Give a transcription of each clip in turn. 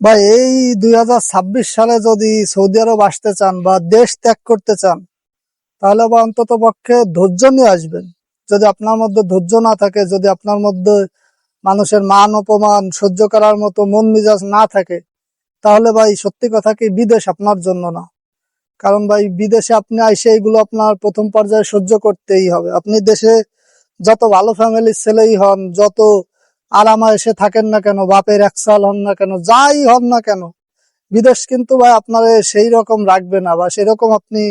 ভাই, এই দু হাজার ছাব্বিশ সালে যদি সৌদি আরব আসতে চান বা দেশ ত্যাগ করতে চান, তাহলে বা অন্তত পক্ষে ধৈর্য নিয়ে আসবেন। যদি আপনার মধ্যে ধৈর্য না থাকে, যদি আপনার মধ্যে মানুষের মান অপমান সহ্য করার মতো মন মেজাজ না থাকে, তাহলে ভাই, সত্যি কথা কি, বিদেশ আপনার জন্য না। কারণ ভাই, বিদেশে আপনি আইসে এগুলো আপনার প্রথম পর্যায়ে সহ্য করতেই হবে। আপনি দেশে যত ভালো ফ্যামিলির ছেলেই হন, যত আরামা এসে থাকেন না কেন? বাপের একসাল হন না কেন? যাই হন না কেন? বিদেশ কিন্তু ভাই আপনার সেই রকম রাখবে না বা সেরকম আপনি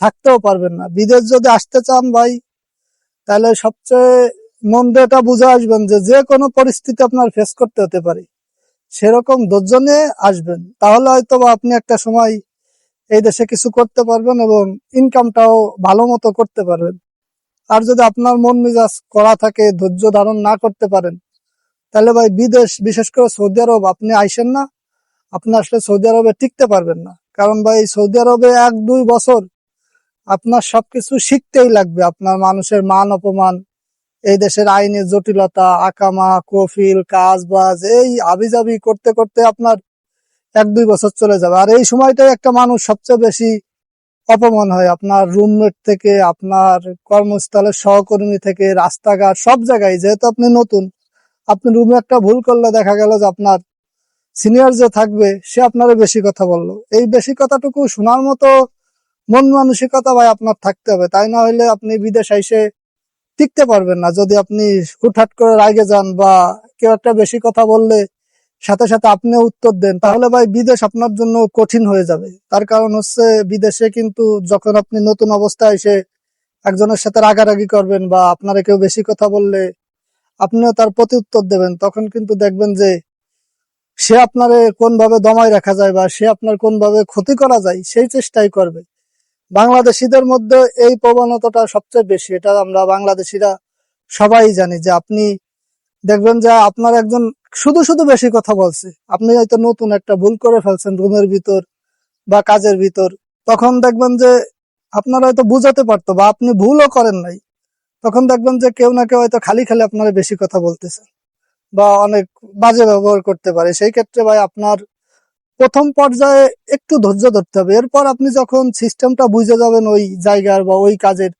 থাকতেও পারবেন না। বিদেশ যদি আসতে চান ভাই, তাহলে সবচেয়ে মন এটা বুঝে আসবেন যে যে কোনো পরিস্থিতি আপনার ফেস করতে হতে পারে। সেরকম ধৈর্য নিয়ে আসবেন। তাহলে হয়তো বা আপনি একটা সময় এই দেশে কিছু করতে পারবেন এবং ইনকামটাও ভালো মতো করতে পারবেন। আর যদি আপনার মন মেজাজ করা থাকে, ধৈর্য ধারণ না করতে পারেন তাহলে ভাই বিদেশ, বিশেষ করে সৌদি আরব, আপনি আইসেন না, আপনি আসলে সৌদি আরবে টিকতে পারবেন না। কারণ ভাই, সৌদি আরবে এক, দুই বছর আপনার সবকিছু শিখতেই লাগবে, আপনার মানুষের মান অপমান, এই দেশের আইনের জটিলতা, আকামা, কফিল কাজ বাজ এই আবিজাবি করতে করতে আপনার এক, দুই বছর চলে যাবে। আর এই সময়টাই একটা মানুষ সবচেয়ে বেশি অপমান হয়, আপনার রুমমেট থেকে, আপনার কর্মস্থলের সহকর্মী থেকে, রাস্তাঘাট, সব জায়গায়, যেহেতু আপনি নতুন আপনি রুমে একটা ভুল করলে দেখা গেল যে আপনার সিনিয়র যে থাকবে, সে আপনারে বেশি কথা বলল। এই বেশি কথাটুকু শোনার মতো মন মানসিকতা ভাই আপনার থাকতে হবে। তাই না হলে আপনি বিদেশ এসে টিকতে পারবেন না। যদি আপনি হুটহাট করে রাগে যান বা কেউ একটা বেশি কথা বললে সাথে সাথে আপনি উত্তর দেন, তাহলে ভাই বিদেশ আপনার জন্য কঠিন হয়ে যাবে। তার কারণ হচ্ছে বিদেশে কিন্তু যখন আপনি নতুন অবস্থায় এসে একজনের সাথে রাগারাগি করবেন বা আপনারা কেউ বেশি কথা বললে আপনিও তার প্রতি উত্তর দেবেন, তখন কিন্তু দেখবেন যে সে আপনারে কোন ভাবে দমায় রাখা যায় বা সে আপনার কোন ভাবে ক্ষতি করা যায়, সেই চেষ্টাই করবে। বাংলাদেশিদের মধ্যে এই প্রবণতাটা সবচেয়ে বেশি, এটা আমরা বাংলাদেশিরা সবাই জানি যে আপনি দেখবেন যে আপনার একজন শুধু শুধু বেশি কথা বলছে, আপনি হয়তো নতুন একটা ভুল করে ফেলছেন রুমের ভিতর বা কাজের ভিতর, তখন দেখবেন যে আপনারা হয়তো বুঝাতে পারতো বা আপনি ভুলও করেন নাই। তখন দেখবেন যে কেউ না কেউ হয়তো খালি খালি আপনারা বেশি কথা বলতেছে বা অনেক বাজে ব্যবহার করতে পারে। সেই ক্ষেত্রে ভাই আপনার প্রথম পর্যায়ে একটু ধৈর্য ধরতে হবে। এরপর আপনি যখন সিস্টেমটা বুঝে যাবেন ওই জায়গার বা ওই কাজের,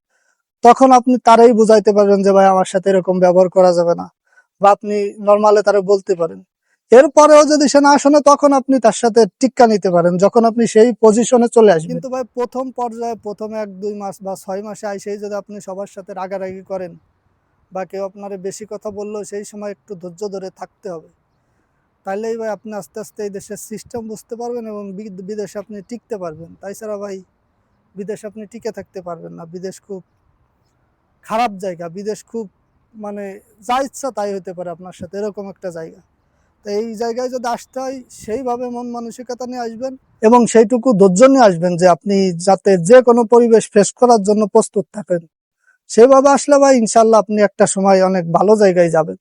তখন আপনি তারাই বুঝাইতে পারবেন যে ভাই আমার সাথে এরকম ব্যবহার করা যাবে না বা আপনি নর্মালে তারা বলতে পারেন। এরপরেও যদি সে না শোনে, তখন আপনি তার সাথে টিক্কা নিতে পারেন, যখন আপনি সেই পজিশনে চলে আসবেন। কিন্তু ভাই, প্রথম পর্যায়ে, প্রথম এক, দুই মাস বা ছয় মাসে আইসেই যদি আপনি সবার সাথে রাগারাগি করেন বা কেউ আপনার বেশি কথা বললেও সেই সময় একটু ধৈর্য ধরে থাকতে হবে। তাইলেই ভাই, আপনি আস্তে আস্তে এই দেশের সিস্টেম বুঝতে পারবেন এবং বিদেশে আপনি টিকতে পারবেন। তাই ছাড়া ভাই, বিদেশে আপনি টিকে থাকতে পারবেন না। বিদেশ খুব খারাপ জায়গা। বিদেশ খুব মানে যা ইচ্ছা তাই হতে পারে আপনার সাথে, এরকম একটা জায়গা। এই জায়গায় যদি আসতে হয়, সেইভাবে মন মানসিকতা নিয়ে আসবেন এবং সেইটুকু ধৈর্য নিয়ে আসবেন যে আপনি যাতে যে কোনো পরিবেশ ফেস করার জন্য প্রস্তুত থাকেন। সেভাবে আসলে ভাই ইনশাল্লাহ আপনি একটা সময় অনেক ভালো জায়গায় যাবেন।